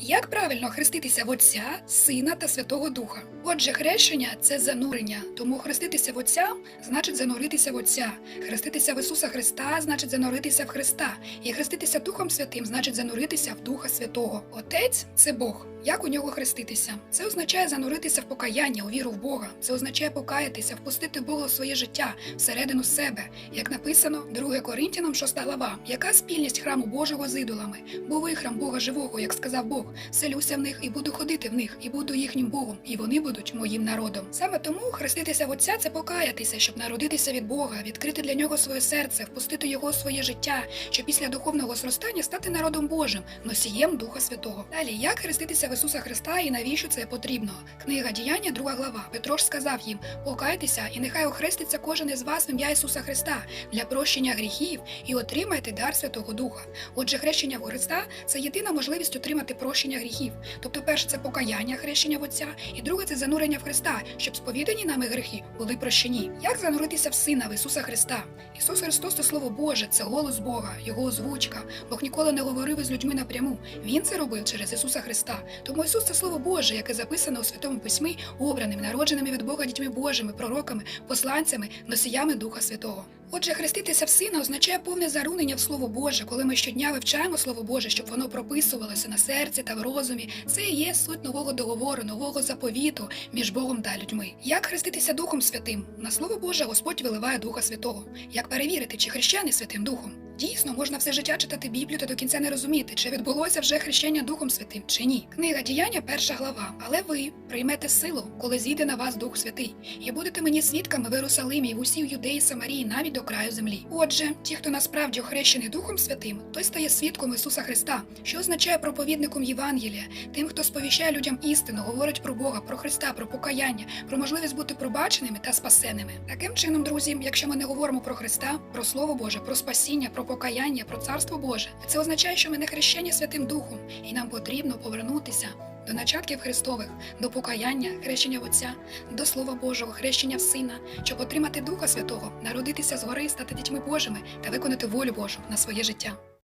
Як правильно хреститися в Отця, Сина та Святого Духа? Отже, хрещення це занурення, тому хреститися в Отця значить зануритися в Отця. Хреститися в Ісуса Христа значить зануритися в Христа. І хреститися Духом Святим значить зануритися в Духа Святого. Отець це Бог. Як у нього хреститися? Це означає зануритися в покаяння, у віру в Бога. Це означає покаятися, впустити Бога у своє життя, всередину себе. Як написано 2 Коринтянам 6 глава, яка спільність храму Божого з ідолами? Бо ви храм Бога живого, як сказав Бог, селюся в них і буду ходити в них, і буду їхнім Богом, і вони будуть моїм народом. Саме тому хреститися в Отця це покаятися, щоб народитися від Бога, відкрити для нього своє серце, впустити його у своє життя, щоб після духовного зростання стати народом Божим, носієм Духа Святого. Далі, як хреститися в Ісуса Христа і навіщо це потрібно? Книга діяння, друга глава. Петро ж сказав їм: покайтеся, і нехай охреститься кожен із вас ім'я Ісуса Христа для прощення гріхів і отримайте дар Святого Духа. Отже, хрещення в Христа це єдина можливість отримати прощення гріхів. Тобто, перше це покаяння хрещення в Отця, і друге це занурення в Христа, щоб сповідані нами гріхи були прощені. Як зануритися в Сина в Ісуса Христа? Ісус Христос це Слово Боже, це голос Бога, Його озвучка. Бог ніколи не говорив із людьми напряму. Він це робив через Ісуса Христа. Тому Ісус це Слово Боже, яке записано у Святому Письмі, обраними, народженими від Бога дітьми Божими, пророками, посланцями, носіями Духа Святого. Отже, хреститися в сина означає повне зарунення в Слово Боже, коли ми щодня вивчаємо Слово Боже, щоб воно прописувалося на серці та в розумі. Це і є суть нового договору, нового заповіту між Богом та людьми. Як хреститися Духом Святим? На Слово Боже Господь виливає Духа Святого. Як перевірити, чи хрещений Святим Духом? Дійсно, можна все життя читати Біблію та до кінця не розуміти, чи відбулося вже хрещення Духом Святим, чи ні. Книга діяння, перша глава. Але ви приймете силу, коли зійде на вас Дух Святий, і будете мені свідками в Єрусалимі, в усій юдеї Самарії, навіть до краю землі. Отже, ті, хто насправді охрещений Духом Святим, той стає свідком Ісуса Христа, що означає проповідником Євангелія, тим, хто сповіщає людям істину, говорить про Бога, про Христа, про покаяння, про можливість бути пробаченими та спасеними. Таким чином, друзі, якщо ми не говоримо про Христа, про Слово Боже, про спасіння, про покаяння, про царство Боже, це означає, що ми не хрещені Святим Духом, і нам потрібно повернутися. До начатків Христових, до покаяння, хрещення Отця, до Слова Божого, хрещення в Сина, щоб отримати Духа Святого, народитися згори, стати дітьми Божими та виконати волю Божу на своє життя.